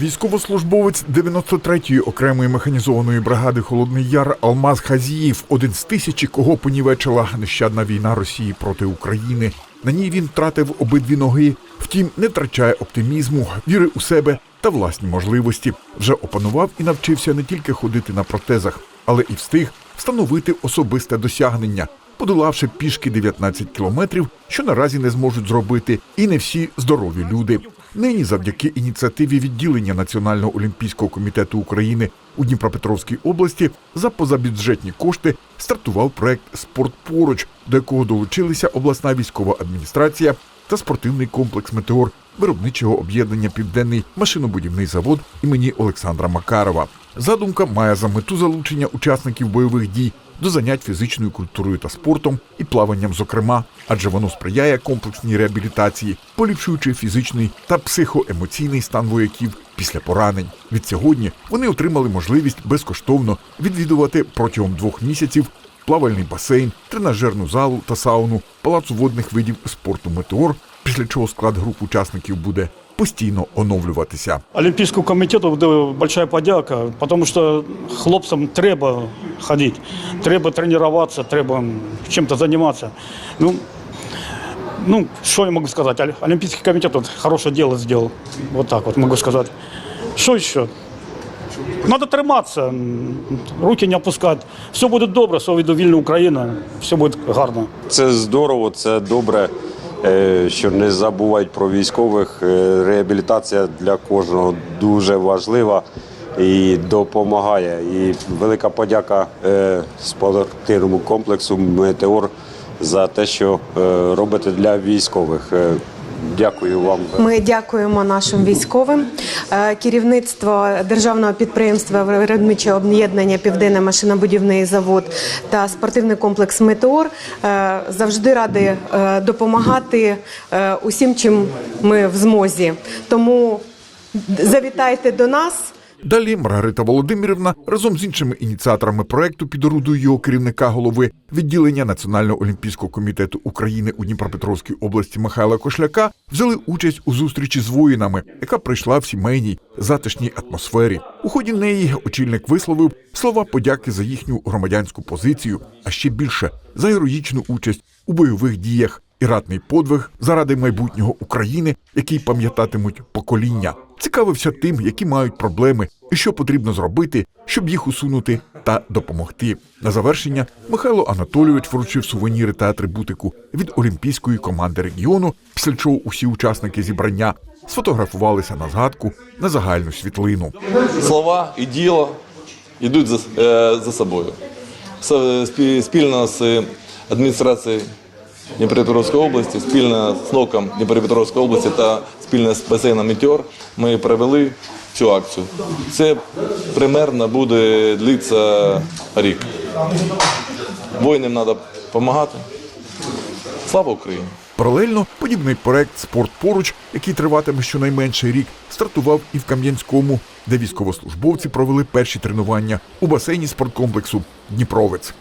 Військовослужбовець 93-ї окремої механізованої бригади Холодний Яр Алмаз Хазіїв один з тисячі, кого понівечила нещадна війна Росії проти України. На ній він втратив обидві ноги, втім не втрачає оптимізму, віри у себе та власні можливості. Вже опанував і навчився не тільки ходити на протезах, але і встиг встановити особисте досягнення, подолавши пішки 19 кілометрів, що наразі не зможуть зробити і не всі здорові люди. Нині, завдяки ініціативі відділення Національного олімпійського комітету України у Дніпропетровській області, за позабюджетні кошти стартував проект Спорт поруч, до якого долучилися обласна військова адміністрація та спортивний комплекс Метеор виробничого об'єднання Південний машинобудівний завод імені Олександра Макарова. Задумка має за мету залучення учасників бойових дій до занять фізичною культурою та спортом і плаванням, зокрема, адже воно сприяє комплексній реабілітації, поліпшуючи фізичний та психоемоційний стан вояків після поранень. Від сьогодні вони отримали можливість безкоштовно відвідувати протягом двох місяців плавальний басейн, тренажерну залу та сауну, палацу водних видів спорту Метеор, після чого склад груп учасників буде постійно оновлюватися. Олимпийскому комитету да, большая подяка, потому что хлопцам треба ходить, треба тренироваться, треба чем-то заниматься. Ну, ну, что я могу сказать? Оли- Олимпийский комитет вот хорошее дело сделал. Вот так вот могу сказать. Что еще? Надо триматися, руки не опускати. Все буде добре, все від вільна Україна, все буде гарно. Це здорово, це добре, що не забувають про військових. Е, Реабілітація для кожного дуже важлива і допомагає. І велика подяка е, спортивному комплексу Метеор за те, що е, робите для військових. Дякую вам. Ми дякуємо нашим військовим. Е, Керівництво державного підприємства виробниче об'єднання Південний машинобудівний завод та спортивний комплекс Метеор е, завжди раді е, допомагати усім, чим ми в змозі. Тому завітайте до нас. Далі Маргарита Володимирівна разом з іншими ініціаторами проекту під орудою його керівника голови відділення Національного олімпійського комітету України у Дніпропетровській області Михайла Кошляка взяли участь у зустрічі з воїнами, яка прийшла в сімейній затишній атмосфері. У ході неї очільник висловив слова подяки за їхню громадянську позицію, а ще більше за героїчну участь у бойових діях і ратний подвиг заради майбутнього України, який пам'ятатимуть покоління. Цікавився тим, які мають проблеми і що потрібно зробити, щоб їх усунути та допомогти. На завершення Михайло Анатолійович вручив сувеніри та атрибутику від олімпійської команди регіону, після чого усі учасники зібрання сфотографувалися на згадку на загальну світлину. слова і діло йдуть за, е, за собою. С- Спільно з адміністрацією Дніпропетровської області, спільно з НОКом Дніпропетровської області та спільно з басейном Метеор ми провели цю акцію. Це примерно буде длитися рік. Воїнам треба допомагати. Слава Україні! Паралельно подібний проект Спорт поруч, який триватиме щонайменше рік, стартував і в Кам'янському, де військовослужбовці провели перші тренування у басейні спорткомплексу Дніпровець.